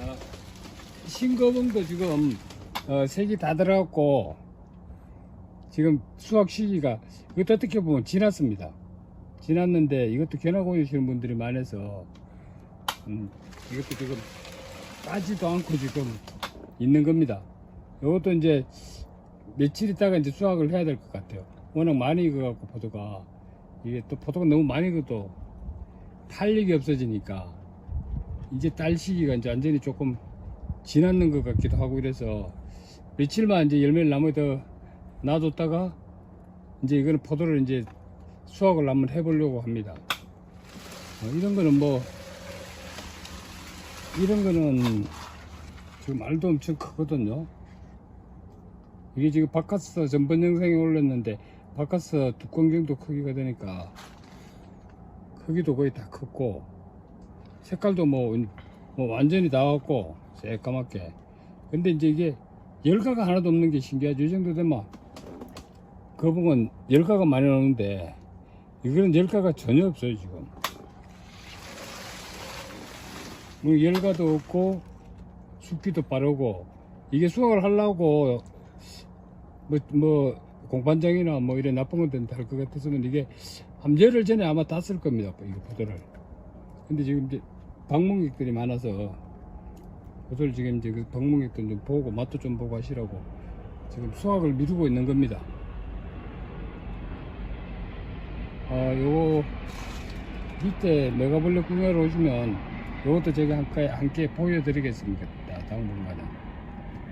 아, 싱거봉도 지금 어, 색이 다 들어갔고 지금 수확 시기가 이것도 어떻게 보면 지났습니다. 지났는데 이것도 견학 오시는 분들이 많아서 음, 이것도 지금 따지도 않고 지금 있는 겁니다. 이것도 이제 며칠 있다가 이제 수확을 해야 될 것 같아요. 워낙 많이 익어갖고 포도가 이게 또 포도가 너무 많이 익어도 탄력이 없어지니까 이제 딸 시기가 이제 완전히 조금 지났는 것 같기도 하고 이래서 며칠만 이제 열매를 나무에 더 놔뒀다가 이제 이거는 포도를 이제 수확을 한번 해보려고 합니다. 어, 이런 거는 뭐 이런 거는 지금 알도 엄청 크거든요. 이게 지금 바카스 전번 영상에 올렸는데 바카스 뚜껑 정도 크기가 되니까 크기도 거의 다 컸고 색깔도 뭐, 뭐 완전히 나왔고 새까맣게. 근데 이제 이게 열가가 하나도 없는 게 신기하죠. 이 정도 되면 거북은 열가가 많이 나오는데 이거는 열가가 전혀 없어요 지금. 뭐 열가도 없고 숫기도 빠르고 이게 수확을 하려고 뭐, 뭐 공판장이나 뭐 이런 나쁜 것들은 다를 것 같아서는 이게 한 열흘 전에 아마 땄을 겁니다 이거 포도를. 근데 지금 이제 방문객들이 많아서 포도를 지금 이제 그 방문객들 좀 보고 맛도 좀 보고 하시라고 지금 수확을 미루고 있는 겁니다. 아 요거 밑에 메가볼레 궁야로 오시면 요것도 제가 함께, 함께 보여드리겠습니다 당분간은